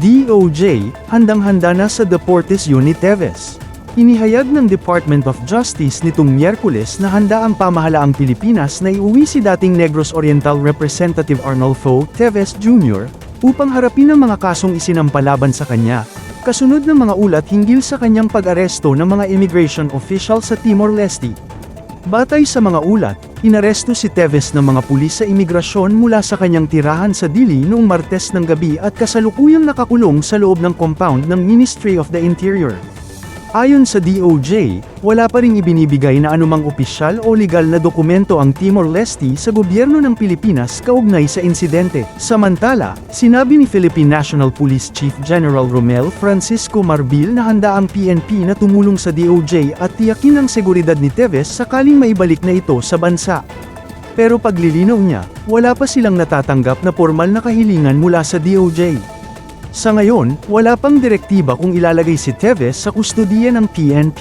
DOJ, handang-handa na sa Deportes Unit Teves. Inihayag ng Department of Justice nitong Miyerkules na handa ang pamahalaang Pilipinas na iuwi si dating Negros Oriental Representative Arnolfo Teves Jr. upang harapin ang mga kasong isinampalaban sa kanya, kasunod ng mga ulat hinggil sa kanyang pag-aresto ng mga immigration official sa Timor-Leste. Batay sa mga ulat, inaresto si Teves ng mga pulis sa imigrasyon mula sa kanyang tirahan sa Dili noong Martes ng gabi at kasalukuyang nakakulong sa loob ng compound ng Ministry of the Interior. Ayon sa DOJ, wala pa ring ibinibigay na anumang opisyal o legal na dokumento ang Timor-Leste sa gobyerno ng Pilipinas kaugnay sa insidente. Samantala, sinabi ni Philippine National Police Chief General Romel Francisco Marbil na handa ang PNP na tumulong sa DOJ at tiyakin ang seguridad ni Teves sakaling maibalik na ito sa bansa. Pero paglilinaw niya, wala pa silang natatanggap na formal na kahilingan mula sa DOJ. Sa ngayon, wala pang direktiba kung ilalagay si Teves sa kustodiya ng PNP.